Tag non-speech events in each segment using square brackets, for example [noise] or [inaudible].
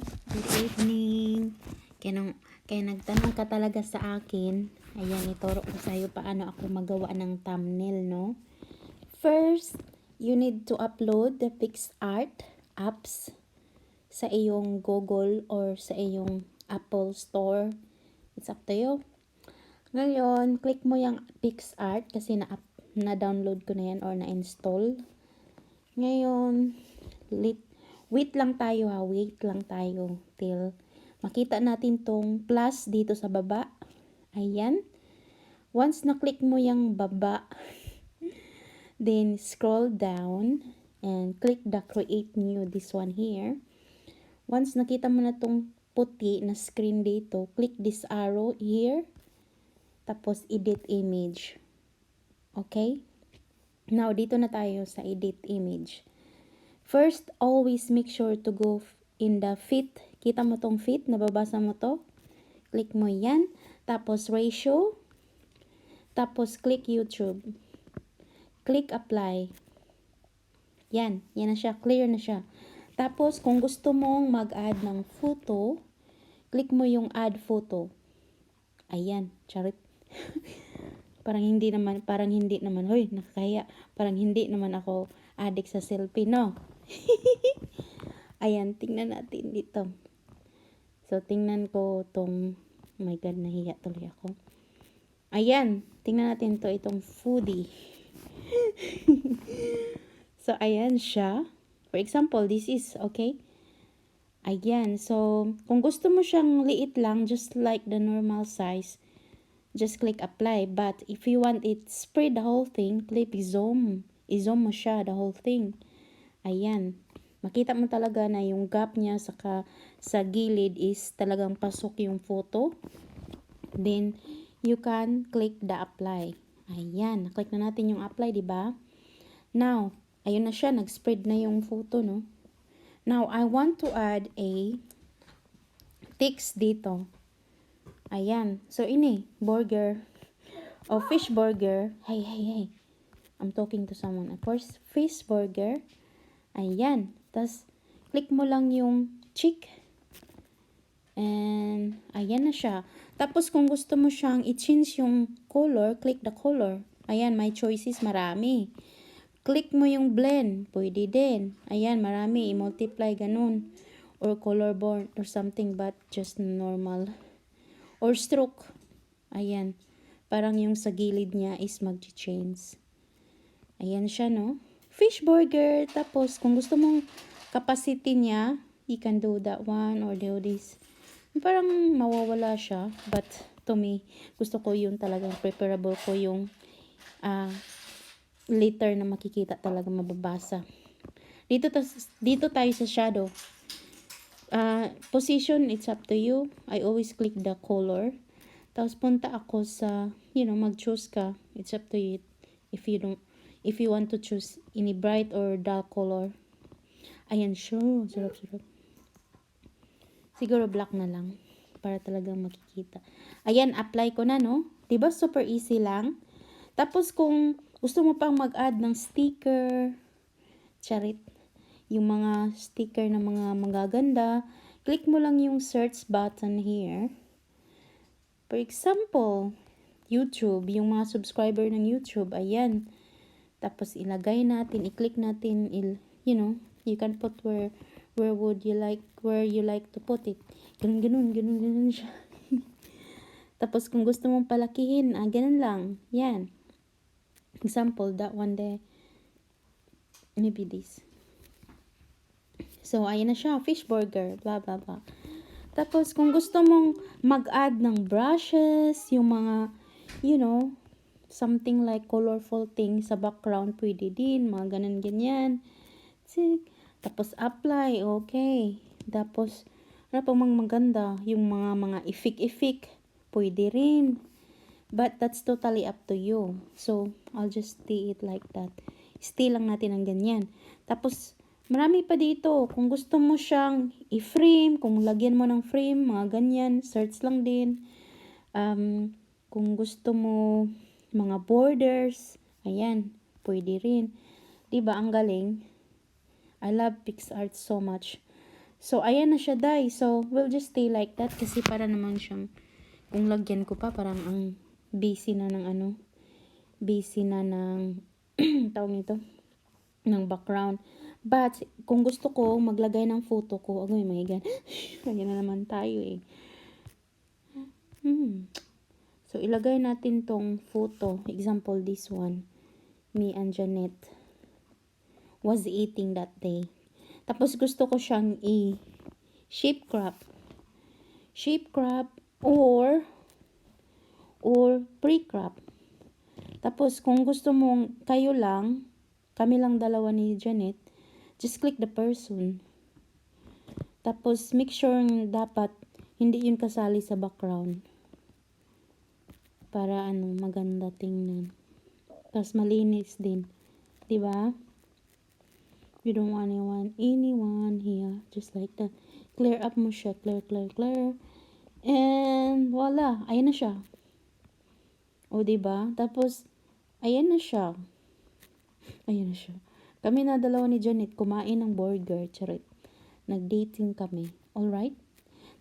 Good evening. Kaya, nung, kaya nagtanong ka talaga sa akin. Ayan, ituro ko sa'yo paano ako magawa ng thumbnail, no? First, you need to upload the PixArt apps sa iyong Google or sa iyong Apple Store. It's up to you. Ngayon, click mo yung PixArt kasi na na-download ko na yan or na-install. Ngayon, lit, wait lang tayo ha, wait lang tayo till makita natin tong plus dito sa baba. Ayan. Once na-click mo yung baba, [laughs] then scroll down and click the create new, this one here. Once nakita mo na tong puti na screen dito, click this arrow here. Tapos edit image. Okay? Now, dito na tayo sa edit image. First, always make sure to go in the fit. Kita mo tong fit? Nababasa mo to? Click mo yan. Tapos ratio. Tapos click YouTube. Click apply. Yan. Yan na siya. Clear na siya. Tapos, kung gusto mong mag-add ng photo, click mo yung add photo. Ayan. Charit. [laughs] parang hindi naman, parang hindi naman, hoy, nakakaya. Parang hindi naman ako addict sa selfie, no? [laughs] Ayan, tingnan natin dito. So, tingnan ko tong, oh my God, nahiya tuloy ako. Ayan, tingnan natin to itong foodie. [laughs] so, ayan siya. For example, this is, okay? Ayan, so, kung gusto mo siyang liit lang, just like the normal size, just click apply. But, if you want it spread the whole thing, click zoom. I-zoom mo siya, the whole thing. Ayan. Makita mo talaga na yung gap niya saka sa gilid is talagang pasok yung photo. Then, you can click the apply. Ayan. Naklik na natin yung apply, di ba? Now, ayun na siya. Nag-spread na yung photo, no? Now, I want to add a text dito. Ayan. So, ini, burger. O, fish burger. Hey, hey, hey. I'm talking to someone. Of course, fish burger. Ayan. Tapos, click mo lang yung chick. And, ayan na siya. Tapos, kung gusto mo siyang i-change yung color, click the color. Ayan, my choices marami. Click mo yung blend. Pwede din. Ayan, marami. I-multiply, ganun. Or color born or something but just normal. Or stroke. Ayan. Parang yung sa gilid niya is mag-change. Ayan siya, no? Fish burger. Tapos, kung gusto mong capacity niya, you can do that one or do this. Parang mawawala siya. But, to me, gusto ko yung talagang preferable ko yung ah later na makikita talaga mababasa. Dito, tas, dito tayo sa shadow. Ah, position, it's up to you. I always click the color. Tapos punta ako sa, you know, mag-choose ka. It's up to you if you don't, if you want to choose any bright or dark color. Ayan, sure. Sarap, sarap. Siguro black na lang. Para talagang makikita. Ayan, apply ko na, no? Diba super easy lang? Tapos kung gusto mo pang mag-add ng sticker, charit, yung mga sticker na mga magaganda, click mo lang yung search button here. For example, YouTube, yung mga subscriber ng YouTube, ayan. Tapos ilagay natin, i-click natin, il, you know, you can put where where would you like where you like to put it. Ganun ganun, ganun ganun siya. [laughs] Tapos kung gusto mong palakihin, ah, ganun lang. Yan. Example, that one there. Maybe this. So, ayan na siya. Fish burger. Blah, blah, blah. Tapos, kung gusto mong mag-add ng brushes, yung mga, you know, something like colorful thing sa background, pwede din. Mga ganun-ganyan. Sige. Tapos, apply. Okay. Tapos, ano pang mga maganda? Yung mga mga ifik-ifik. Pwede rin. But that's totally up to you. So, I'll just stay it like that. Stay lang natin ang ganyan. Tapos, marami pa dito. Kung gusto mo siyang i-frame, kung lagyan mo ng frame, mga ganyan, search lang din. Um, kung gusto mo mga borders, ayan, pwede rin. 'Di ba ang galing? I love PixArt so much. So, ayan na siya, day. So, we'll just stay like that kasi para naman siyang, kung lagyan ko pa, parang ang busy na ng ano, busy na ng, [clears throat] tawag nito, ng background. But, kung gusto ko, maglagay ng photo ko, agoy, may gan. [laughs] Ayan na naman tayo eh. Hmm. So, ilagay natin tong photo. Example, this one. Me and Janet was eating that day. Tapos, gusto ko siyang i- shape crop. Shape crop or or pre-crop. Tapos, kung gusto mong kayo lang, kami lang dalawa ni Janet, just click the person. Tapos, make sure dapat hindi yun kasali sa background. Para ano, maganda tingnan. Tapos, malinis din. 'Di ba? You don't want anyone, anyone here. Just like that. Clear up mo siya. Clear, clear, clear. And, voila. Ayan na siya. O, 'di ba? Tapos, ayan na siya. Ayan na siya. Kami na dalawa ni Janet kumain ng burger. Charot. Nag-dating kami. Alright?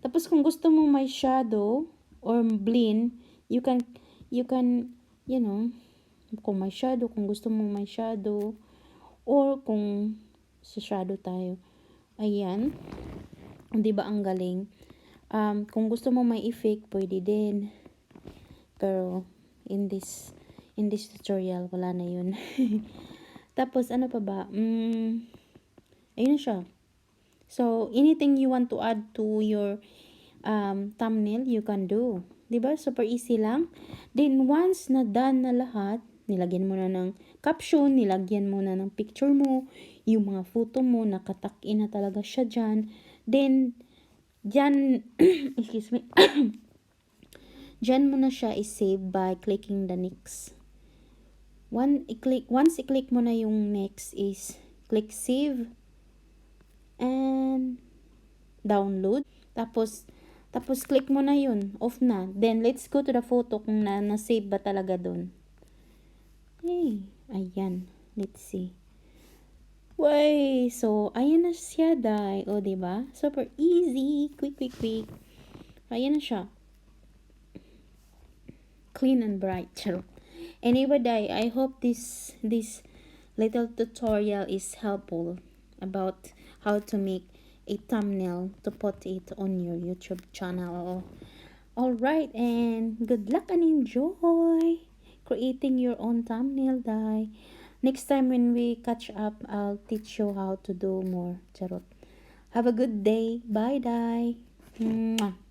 Tapos, kung gusto mo may shadow or blend, you can, you can, you know, kung may shadow, kung gusto mo may shadow, or kung sa shadow tayo. Ayan. Di ba ang galing? Um, kung gusto mo may effect, pwede din. Pero, in this, in this tutorial, wala na yun. [laughs] Tapos, ano pa ba? Mm, ayun na siya. So, anything you want to add to your um, thumbnail, you can do. 'Di ba Super easy lang. Then, once na done na lahat, nilagyan mo na ng caption, nilagyan mo na ng picture mo, yung mga photo mo, nakatakin na talaga siya dyan. Then, dyan, [clears throat] excuse me, [clears throat] dyan mo na siya i-save by clicking the next. One, i-click, once i-click mo na yung next is click save and download. Tapos, tapos click mo na yun. Off na. Then, let's go to the photo kung na, na-save ba talaga dun. Hey, ayan. Let's see. Way! So, ayan na siya, day. O, ba diba? Super easy. Quick, quick, quick. Ayan na siya. Clean and bright. [laughs] Charot. Anyway, day, I hope this, this little tutorial is helpful about how to make a thumbnail to put it on your YouTube channel. Alright, and good luck and enjoy creating your own thumbnail, die. Next time when we catch up, I'll teach you how to do more. Charot. Have a good day. Bye, die. Mwah.